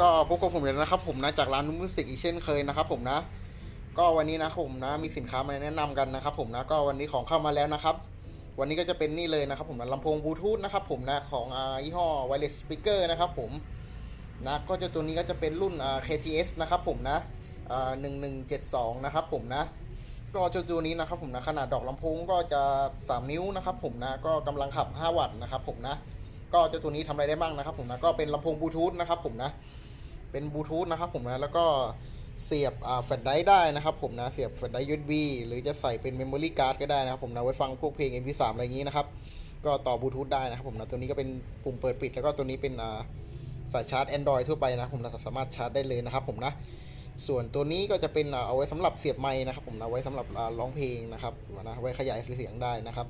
ก็พบกับผมเลยนะครับผมนะจากร้านนุ่มมิวสิกอีกเช่นเคยนะครับผมนะ ก็วันนี้นะครับผมนะมีสินค้ามาแนะนำกันนะครับผมนะก็วันนี้ของเข้ามาแล้วนะครับ วันนี้ก็จะเป็นนี่เลยนะครับผมนะลำโพงบลูทูธนะครับผมนะของยี่ห้อ wireless speaker นะครับผมนะก็จะตัวนี้ก็จะเป็นรุ่นอ่า KTS นะครับผมนะอ่า1172นะครับผมนะก็เจ้าตัวนี้นะครับผมนะขนาดดอกลำโพงก็จะ 3 นิ้วนะครับผมนะก็กำลังขับ 5 วัตต์นะครับผมนะก็เจ้าตัวนี้ทำอะไรได้บ้างนะครับผมนะก็เป็นลำโพงบลูทูธนะครับผมนะ เป็นบลูทูธนะครับผมนะ แล้วก็เสียบแฟลชไดร์ได้นะครับผมนะ เสียบแฟลชไดร์ USB หรือจะใส่เป็นเมมโมรี่การ์ดก็ได้นะครับผมนะ ไว้ฟังพวกเพลง MP3 อะไรอย่างนี้นะครับ ก็ต่อบลูทูธได้นะครับผมนะ ตัวนี้ก็เป็นปุ่มเปิดปิด แล้วก็ตัวนี้เป็นสายชาร์จ Android ทั่วไปนะผมนะสามารถชาร์จได้เลยนะครับผมนะ ส่วนตัวนี้ก็จะเป็นเอาไว้สำหรับเสียบไม้นะครับผมนะ ไว้สำหรับร้องเพลงนะครับนะ ไว้ขยายเสียงได้นะครับ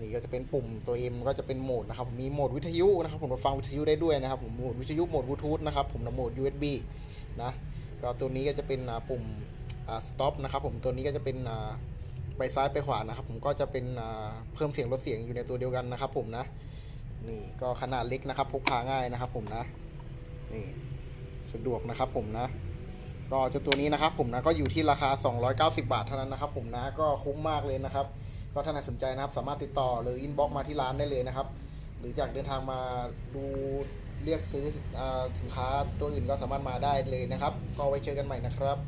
นี่ก็จะเป็นปุ่มตัว M ก็จะเป็นโหมดนะครับมีโหมดวิทยุนะครับผมมาฟังวิทยุได้ด้วยนะครับผมโหมดวิทยุโหมดบลูทูธนะครับผมนะโหมด USB นะก็ตัวนี้ก็จะเป็นปุ่มอ่า stop นะครับผมตัวนี้ก็จะเป็นไปซ้ายไปขวานะครับผมก็จะเป็นเพิ่มเสียงลดเสียงอยู่ในตัวเดียวกันนะครับผมนะนี่ก็ขนาดเล็กนะครับพกพาง่ายนะครับผมนะนี่สะดวกนะครับผมนะก็เจ้าตัวนี้นะครับผมนะก็อยู่ที่ราคา 290 บาทเท่านั้นนะครับผมนะก็คุ้มมากเลยนะครับ ก็ถ้าไหนสนใจนะครับ สามารถติดต่อหรืออินบ็อกมาที่ร้านได้เลยนะครับ หรืออยากเดินทางมาดูเรียกซื้ออสินค้าตัวอื่นก็สามารถมาได้เลยนะครับ ก็ไว้เจอกันใหม่นะครับ